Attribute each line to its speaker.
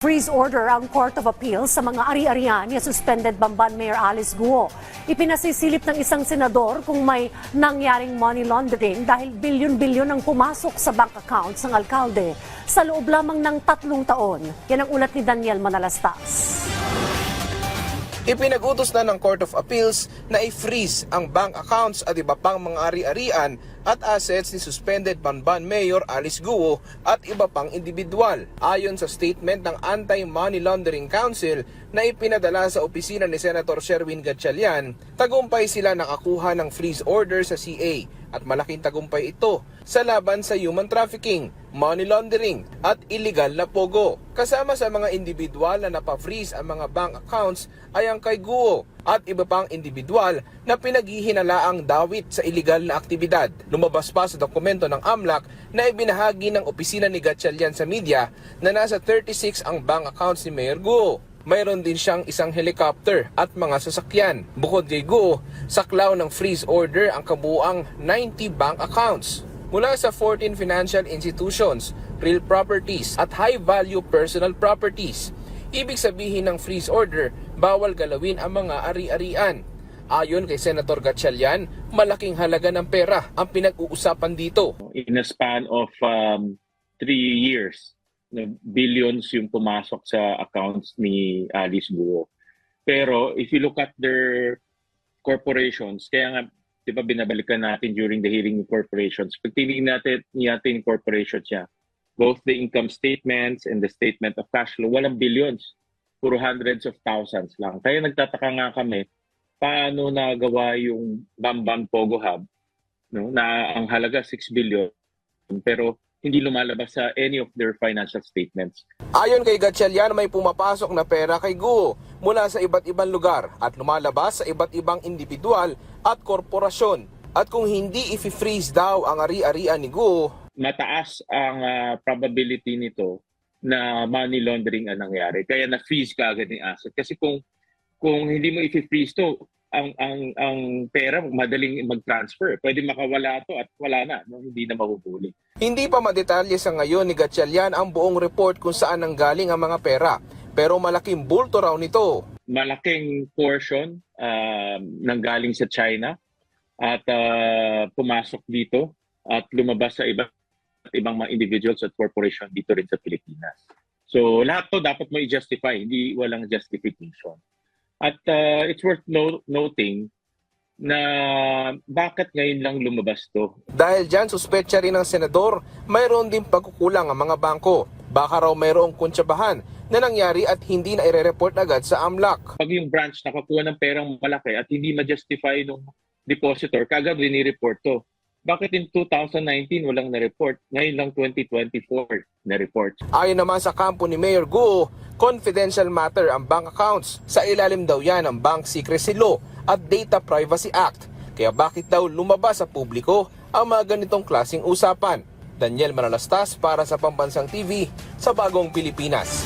Speaker 1: Freeze order ang Court of Appeal sa mga ari-arian ni suspended Bamban Mayor Alice Guo. Ipinasisilip ng isang senador kung may nangyaring money laundering dahil bilyon-bilyon ang pumasok sa bank accounts ng alkalde sa loob lamang ng tatlong taon. Yan ang ulat ni Daniel Manalastas.
Speaker 2: Ipinag-utos na ng Court of Appeals na i-freeze ang bank accounts at iba pang mga ari-arian at assets ni suspended Banban Mayor Alice Guo at iba pang individual. Ayon sa statement ng Anti-Money Laundering Council na ipinadala sa opisina ni Senator Sherwin Gatchalian, tagumpay sila nakakuha ng freeze order sa CA at malaking tagumpay ito sa laban sa human trafficking, money laundering at illegal na pogo. Kasama sa mga individual na napafreeze ang mga bank accounts ay ang kay Guo at iba pang individual na pinaghihinalaang dawit sa illegal na aktibidad. Lumabas pa sa dokumento ng AMLAC na ibinahagi ng opisina ni Gatchalian sa media na nasa 36 ang bank accounts ni Mayor Guo. Mayroon din siyang isang helicopter at mga sasakyan. Bukod kay Guo, saklaw ng freeze order ang kabuang 90 bank accounts. Mula sa 14 financial institutions, real properties at high-value personal properties. Ibig sabihin ng freeze order, bawal galawin ang mga ari-arian. Ayon kay Senator Gatchalian, malaking halaga ng pera ang pinag-uusapan dito.
Speaker 3: in a span of um, three years, billions yung pumasok sa accounts ni Alice Guo. Pero if you look at their corporations, kaya nga, di ba binabalikan natin during the hearing ng corporations, pag tinignan natin, natin corporations niya, both the income statements and the statement of cash flow, walang billions. Puro hundreds of thousands lang. Kaya nagtataka nga kami, paano nagawa yung Bambang Pogo Hub no, na ang halaga 6 billion pero hindi lumalabas sa any of their financial statements.
Speaker 2: Ayon kay Gatchalian, may pumapasok na pera kay Guo mula sa iba't ibang lugar at lumalabas sa iba't ibang individual at korporasyon. At kung hindi i-freeze daw ang ari-arian ni Guo,
Speaker 3: Mataas ang ah, probability nito na money laundering ang nangyari. Kaya na-freeze ka agad yung asset. Kasi kung kung hindi mo i-freeze to, ang ang ang pera madaling mag-transfer. Pwede makawala to at wala na, no? hindi na mahuhuli.
Speaker 2: hindi pa madetalye sa ngayon ni Gatchalian ang buong report kung saan nanggaling ang mga pera. Pero malaking bulto raw nito.
Speaker 3: malaking portion um, nanggaling sa China at uh, pumasok dito at lumabas sa iba at ibang mga individuals at corporation dito rin sa Pilipinas. So lahat to dapat mo i-justify, hindi walang justification. At uh, it's worth no- noting na bakit ngayon lang lumabas to.
Speaker 2: Dahil dyan, suspetsa rin ng senador, mayroon din pagkukulang ang mga bangko. Baka raw mayroong kuntsabahan na nangyari at hindi na ire-report agad sa AMLAC.
Speaker 3: Pag yung branch nakakuha ng perang malaki at hindi ma-justify nung depositor, kagad rini-report to. Bakit in 2019 walang na-report? Ngayon lang 2024 na-report.
Speaker 2: Ayon naman sa kampo ni Mayor Guo, confidential matter ang bank accounts. Sa ilalim daw yan ang Bank Secrecy Law at Data Privacy Act. Kaya bakit daw lumabas sa publiko ang mga ganitong klasing usapan? Daniel Manalastas para sa Pambansang TV sa Bagong Pilipinas.